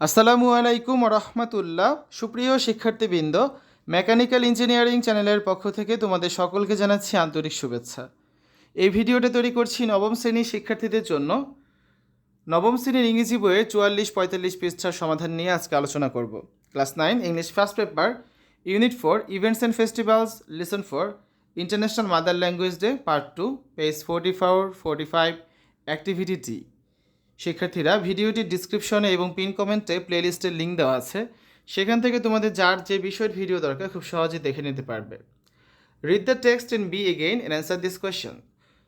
আসসালামু আলাইকুম রহমতুল্লাহ সুপ্রিয় শিক্ষার্থীবৃন্দ, মেকানিক্যাল ইঞ্জিনিয়ারিং চ্যানেলের পক্ষ থেকে তোমাদের সকলকে জানাচ্ছি আন্তরিক শুভেচ্ছা। এই ভিডিওটা তৈরি করছি নবম শ্রেণির শিক্ষার্থীদের জন্য। নবম শ্রেণির ইংরেজি বইয়ে চুয়াল্লিশ, পঁয়তাল্লিশ পৃষ্ঠার সমাধান নিয়ে আজকে আলোচনা করব। Class nine, English first paper, unit four, events and festivals lesson four, international mother language day, part two, page forty four, forty five, activity টি। শিক্ষার্থীরা ভিডিওটির ডিসক্রিপশনে এবং পিন কমেন্টে প্লেলিস্টের লিঙ্ক দেওয়া আছে। সেখান থেকে তোমাদের যার যে বিষয়ের ভিডিও দরকার, খুব সহজে দেখে নিতে পারবে। Read the text in B again and answer this question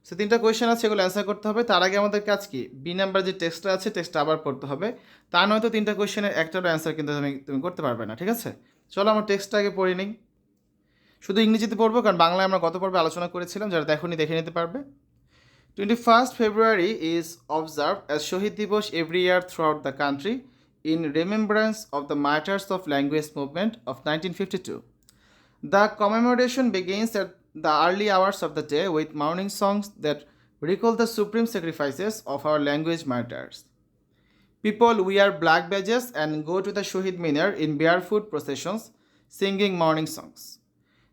সে তিনটা কোয়েশ্চেন আছে, এগুলো অ্যান্সার করতে হবে। তার আগে আমাদের কাজ কি? বি নাম্বার যে টেক্সটটা আছে টেক্সটটা আবার পড়তে হবে। তা নয়তো তিনটা কোয়েশ্চেনের একটারও অ্যান্সার কিন্তু তুমি তুমি করতে পারবে না, ঠিক আছে? চলো আমার টেক্সটটা আগে পড়ে নিই। শুধু ইংরেজিতে পড়ব, কারণ বাংলায় আমরা গত পর্বে আলোচনা করেছিলাম, যারা দেখোনি দেখে নিতে পারবে। 21st February is observed as Shohid Dibosh every year throughout the country in remembrance of the martyrs of language movement of 1952. The commemoration begins at the early hours of the day with morning songs that recall the supreme sacrifices of our language martyrs. People wear black badges and go to the Shohid Minar in barefoot processions singing morning songs.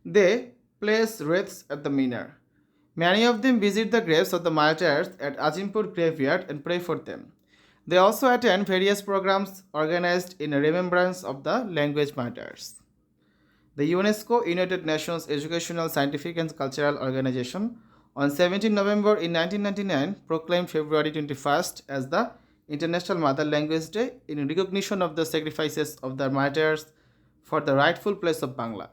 They place wreaths at the Minar. Many of them visit the graves of the martyrs at Ajimpur graveyard and pray for them. They also attend various programs organized in remembrance of the language martyrs. The UNESCO United Nations Educational, Scientific and Cultural Organization on 17 November in 1999 proclaimed February 21st as the International Mother Language Day in recognition of the sacrifices of the martyrs for the rightful place of Bangla.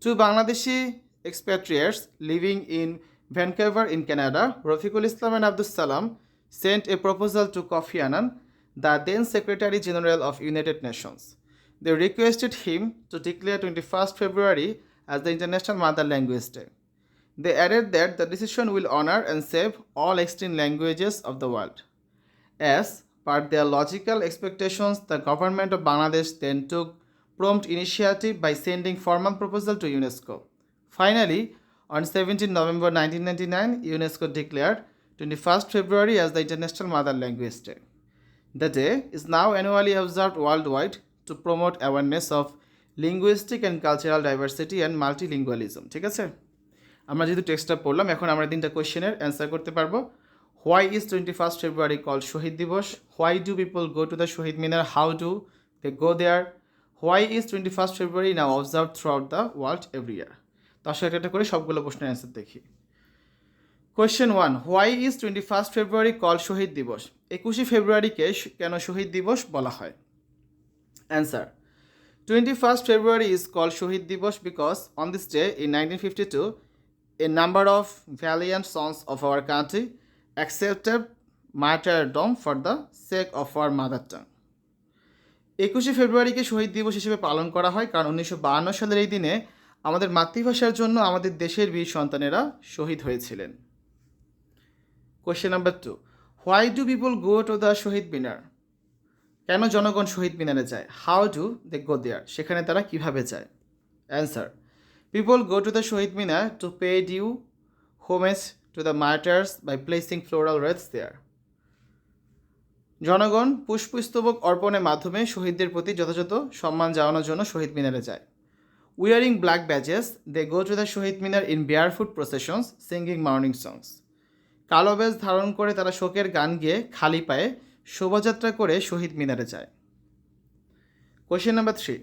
Two Bangladeshi expatriates living in Vancouver in Canada, Rafiqul Islam and Abdus Salam sent a proposal to Kofi Annan, the then Secretary General of United Nations. They requested him to declare 21st February as the International Mother Language Day. They added that the decision will honor and save all extinct languages of the world. As per their logical expectations, the government of Bangladesh then took prompt initiative by sending formal proposal to UNESCO. Finally, on 17 November 1999, UNESCO declared 21st February as the International Mother Language Day. The day is now annually observed worldwide to promote awareness of linguistic and cultural diversity and multilingualism. ঠিক আছে আমরা যেহেতু টেক্সটটা পড়লাম এখন আমরা তিনটা কোয়েশ্চেনের answer করতে পারব why is twenty first February call Shaheed Dibas why do people go to the Shaheed Minar how do they go there why is twenty first February now observe throughout the world every year তার সাথে একটা করে সবগুলো প্রশ্নের answer দেখি। Question one why is twenty first February call Shaheed Dibas একুশে ফেব্রুয়ারিকে কেন শহীদ দিবস বলা হয়? Answer twenty first February is call Shaheed Dibas because on this day in nineteen fifty two a number of valiant sons of our country accepted martyrdom for the sake of our mother tongue একুশে ফেব্রুয়ারিকে শহীদ দিবস হিসেবে পালন করা হয় কারণ উনিশশো সালের এই দিনে আমাদের মাতৃভাষার জন্য আমাদের দেশের বীর সন্তানেরা শহীদ হয়েছিলেন। Question number two why do people go to the Shaheed Minar? কেন জনগণ শহীদ মিনারে যায়? How do they go there সেখানে তারা কীভাবে যায়? Answer people go to the Shaheed Minar to pay due homage to the martyrs by placing floral wreaths there জনগণ পুষ্পস্তবক অর্পণের মাধ্যমে শহীদদের প্রতি যথাযথ সম্মান জানানোর জন্য শহীদ মিনারে যায়। Wearing black badges they go to the Shaheed Minar in barefoot processions singing morning songs কালো ব্যাজ ধারণ করে তারা শোকের গান গেয়ে খালি পায়ে শোভাযাত্রা করে শহীদ মিনারে যায়। Question number three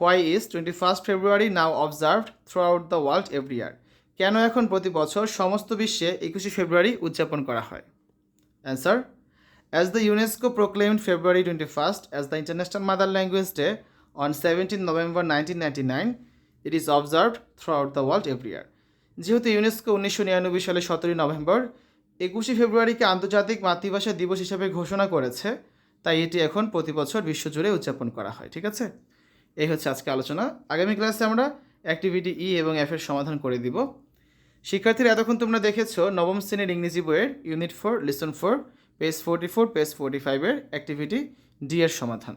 why is twenty first February now observed throughout the world every year কেন এখন প্রতি বছর সমস্ত বিশ্বে একুশে ফেব্রুয়ারি উদযাপন করা হয়? Answer As the UNESCO proclaimed February 21st as the International Mother Language Day on 17 November 1999, it is observed throughout the world every year. যেহেতু ইউনেস্কো উনিশশো নিরানব্বই সালে সতেরোই নভেম্বর একুশে ফেব্রুয়ারিকে আন্তর্জাতিক মাতৃভাষা দিবস হিসেবে ঘোষণা করেছে তাই এটি এখন প্রতি বছর বিশ্বজুড়ে উদযাপন করা হয় ঠিক আছে? এই হচ্ছে আজকে আলোচনা। আগামী ক্লাসে আমরা অ্যাক্টিভিটি ই এবং এফ এর সমাধান করে দিব। শিক্ষার্থীরা এতক্ষণ তোমরা দেখেছ নবম শ্রেণির ইংরেজি বইয়ের unit four lesson four page forty four page forty ফাইভের অ্যাক্টিভিটি ডি এর সমাধান।